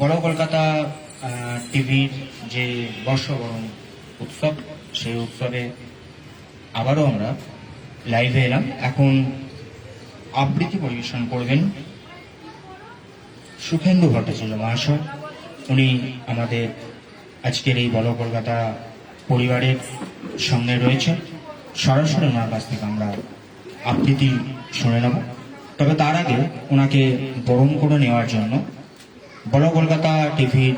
বড় কলকাতা টিভির যে বর্ষবরণ উৎসব, সেই উৎসবে আবারও আমরা লাইভে এলাম। এখন আবৃত্তি পরিবেশন করবেন সুখেন্দু ভট্টাচার্য মহাশয়। উনি আমাদের আজকের এই বড় কলকাতা পরিবারের সঙ্গে রয়েছেন। সরাসরি ওনার কাছ থেকে আমরা আবৃত্তি শুনে নেব। তবে তার আগে ওনাকে বরণ করে নেওয়ার জন্য বড় কলকাতা টিভির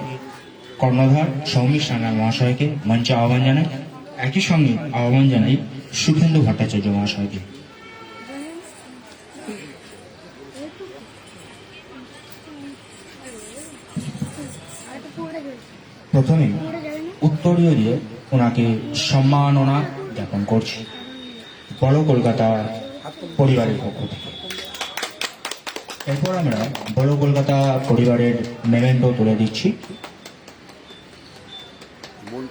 কর্ণধার সৌমিক সান্যাল মহাশয়কে মঞ্চে আহ্বান জানাই একই সঙ্গে আহ্বান জানাই সুখেন্দু ভট্টাচার্য মহাশয়কে। প্রথমে উত্তরীয় দিয়ে ওনাকে সম্মাননা জ্ঞাপন করছি। বড় কলকাতা পরিবারের পক্ষ থেকে। এরপর আমরা বড় কলকাতা পরিবারের মেমেন্টো তুলে দিচ্ছি। মন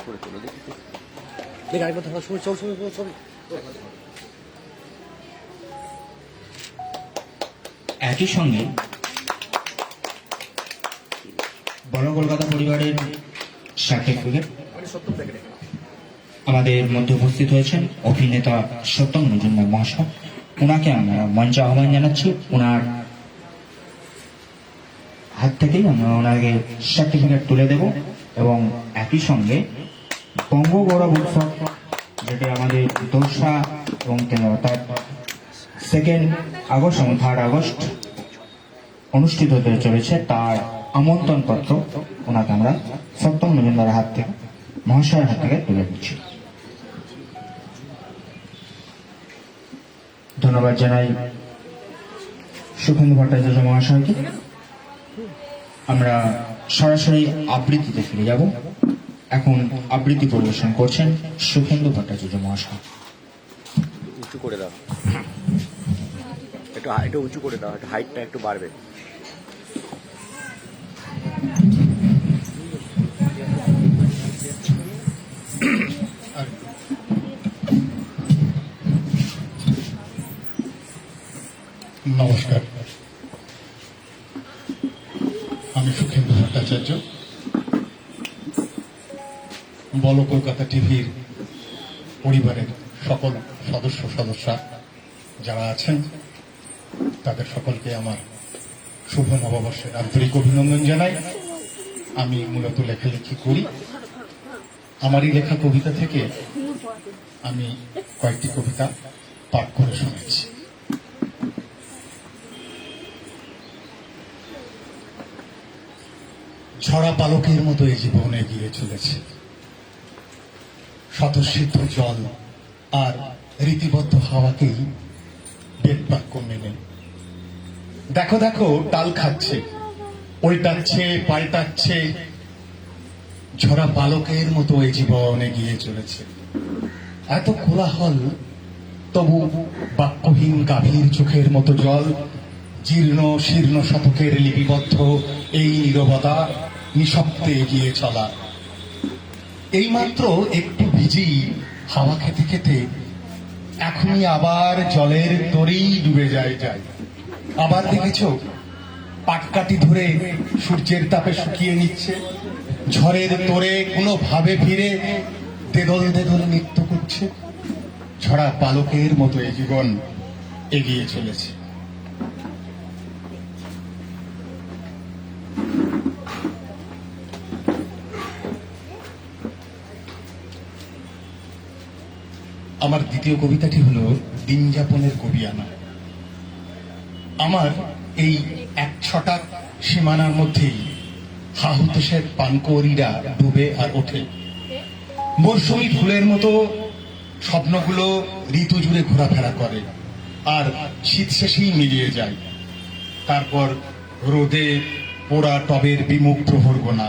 একই সঙ্গে বড় কলকাতা পরিবারের সার্টিফিকেট আমাদের মধ্যে উপস্থিত হয়েছেন অভিনেতা সত্যম মজুমদার মহাশয়। ওনাকে আমরা মঞ্চে আহ্বান জানাচ্ছি। ওনার হাত থেকেই আমরা ওনাকে সার্টিফিকেট তুলে দেব এবং একই সঙ্গে বঙ্গ গৌরব উৎসব যেটা আমাদের দোসরা এবং অর্থাৎ সেকেন্ড আগস্ট এবং থার্ড আগস্ট অনুষ্ঠিত হতে চলেছে তার আমন্ত্রণ পত্র ওনাকে আমরা সপ্তম মজুমদারের হাত থেকে, মহাশয়ের হাত থেকে তুলে দিচ্ছি। ধন্যবাদ জানাই সুখেন্দু ভট্টাচার্য মহাশয়কে। আমরা সরাসরি আবৃত্তিতে ফিরে যাব। এখন আবৃত্তি পরিবেশন করছেন সুখেন্দু ভট্টাচার্য মহাশয়। উঁচু করে দাও। একটু একটু উঁচু করে দাও একটু হাইটটা একটু বাড়বে। নমস্কার আমি ভট্টাচার্য বল, কলকাতা টিভির পরিবারের সকল সদস্য, সদস্যা যারা আছেন, তাদের সকলকে আমার শুভ নববর্ষের আন্তরিক অভিনন্দন জানাই। আমি মূলত লেখালেখি করি। আমারই লেখা কবিতা থেকে আমি কয়েকটি কবিতা পাঠ করে শুনেছি। ঝরা পালকের মতো এই জীবন এগিয়ে চলেছে। স্বতঃসিদ্ধ জল আর রীতিবদ্ধ হাওয়াকেই বেদবাক্য মেনে। দেখো দেখো টাল খাচ্ছে, উল্টাচ্ছে, পাল্টাচ্ছে ঝরা পালকের মতো এই জীবন এগিয়ে চলেছে। এত কোলাহল, তবু বাক্যহীন গাভীর চোখের মতো জল, জীর্ণ শীর্ণ শতকের লিপিবদ্ধ এই নীরবতা নিঃশব্দে এগিয়ে চলা। এইমাত্র একটু ভিজি হাওয়া খেতে খেতে এখনই আবার জলের তরেই ডুবে যায় যায় আবার দেখেছ পাটকাটি ধরে সূর্যের তাপে শুকিয়ে নিচ্ছে। ঝড়ের তোরে কোনো ভাবে ফিরে দেদল দেদল নৃত্য করছে। ছড়া পালকের মতো এই জীবন এগিয়ে চলেছে। আমার দ্বিতীয় কবিতাটি হলো দিন যাপনের কবিয়ানা আমার এই এক ছটা সীমানার মধ্যেই হাহুতোষের পানকৌড়িরা ডুবে আর ওঠে। মরশুমি ফুলের মতো স্বপ্নগুলো ঋতু জুড়ে ঘোরাফেরা করে আর শীত শেষেই মিলিয়ে যায়। তারপর রোদে পোড়া টবের বিমুখ প্রহর গোনা।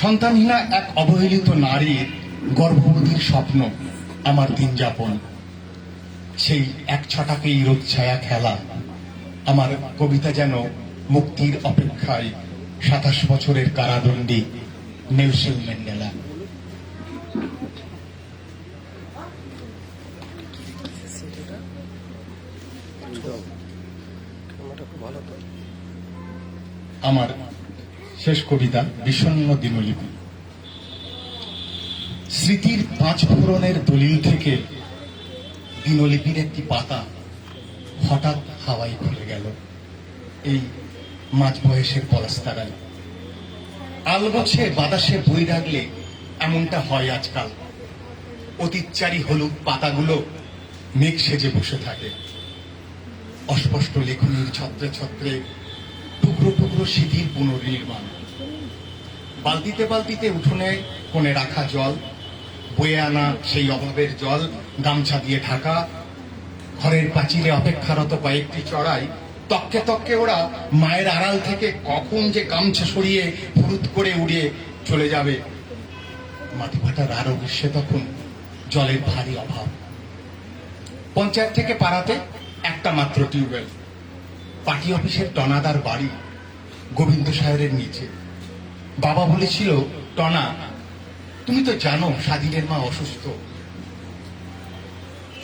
সন্তানহীনা এক অবহেলিত নারীর গর্ভবতীর স্বপ্ন। আমার দিন যাপন। সেই এক ছটাকেই রোদ ছায়া খেলা। আমার কবিতা যেন মুক্তির অপেক্ষায় সাতাশ বছরের কারাদণ্ডী নেলসন ম্যান্ডেলা। আমার শেষ কবিতা বিষণ্ণ দিনলিপি। স্মৃতির পাঁচ ফোড়নের দলিল থেকে দিনলিপির একটি পাতা হঠাৎ হাওয়ায় খুলে গেল। এই মাঝ বয়সের পলাস্তারায় আলগছে, বাতাসে বই রাখলে এমনটা হয় আজকাল। অতীতচারী হলুদ পাতাগুলো মেঘ সেজে বসে থাকে। অস্পষ্ট লেখনীর ছত্রে ছত্রে টুকরো টুকরো স্মৃতির পুনর্নির্মাণ। বালতিতে বালতিতে উঠোনে কোণে রাখা জল বয়ে আনা সেই অভাবের জল, গামছা দিয়ে ঢাকা। ঘরের পাঁচিলে অপেক্ষারত কয়েকটি চড়াই। তককে তককে ওরা মায়ের আড়াল থেকে কখন যে গামছা সরিয়ে ফুরুত করে উড়িয়ে চলে যাবে। মাথা আরও গ্রীষ্মে তখন জলের ভারী অভাব। পঞ্চায়েত থেকে পাড়াতে একটা মাত্র টিউবওয়েল। পার্টি অফিসের টনাদার বাড়ি গোবিন্দ সাহেবের নিচে। বাবা বলেছিল, টনা তুমি তো জানো স্বাধীনের মা অসুস্থ।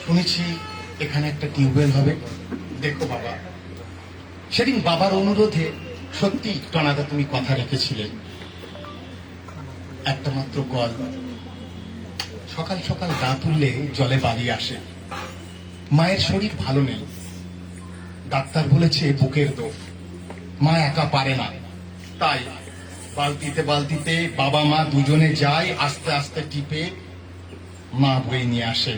শুনেছি এখানে একটা টিউবওয়েল হবে। দেখো বাবা। সেদিন বাবার অনুরোধে সত্যি টনাদা তুমি কথা রেখেছিলে। একটা মাত্র কল। সকাল সকাল গা তুললে জলে বালি আসে। মায়ের শরীর ভালো নেই। ডাক্তার বলেছে বুকের দোষ। মা একা পারে না। তাই বালতিতে বালতিতে বাবা মা দুজনে যায়, আস্তে আস্তে টিপে মা বয়ে নিয়ে আসে।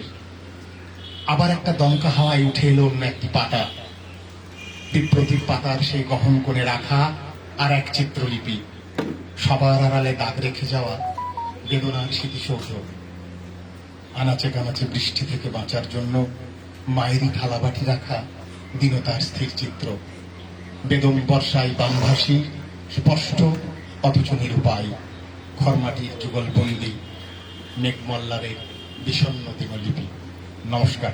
আবার একটা দমকা হাওয়ায় উঠে এলো অন্য একটি পাতা। বিপ্রতীপ পাতার সেই গহন করে রাখা আর এক চিত্রলিপি। সবার আড়ালে দাগ রেখে যাওয়া বেদনার স্মৃতিসৌধ। আনাচে কানাচে বৃষ্টি থেকে বাঁচার জন্য মায়েরই থালাবাটি রাখা দীনতার স্থির চিত্র। বেদম বর্ষায় বামভাসী, স্পষ্ট অথচ নিরুপায়। খরমাটির যুগলবন্দি মেঘমল্লারের বিষণ্ন দিনলিপি নমস্কার।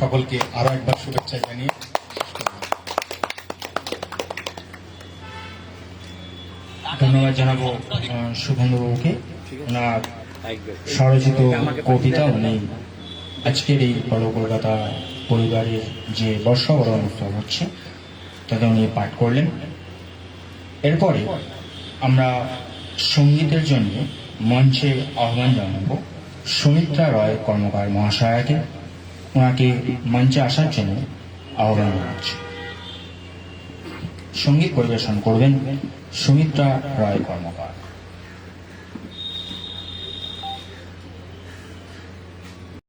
সকলকে আরও একবার শুভেচ্ছা জানিয়ে ধন্যবাদ জানাব শুভেন্দুবাবুকে। ওনার স্বরচিত কবিতা উনি আজকের এই বড় কলকাতা পরিবারের যে বর্ষবরণ উৎসব হচ্ছে, তাতে উনি পাঠ করলেন। এরপরে আমরা সঙ্গীতের জন্য মঞ্চে আহ্বান জানাব। সুমিত্রা রয় কর্মকার মহাশয়াকে। ওনাকে মঞ্চে আসার জন্য আহ্বান জানাচ্ছি। সংগীত পরিবেশন করবেন সুমিত্রা রয় কর্মকার।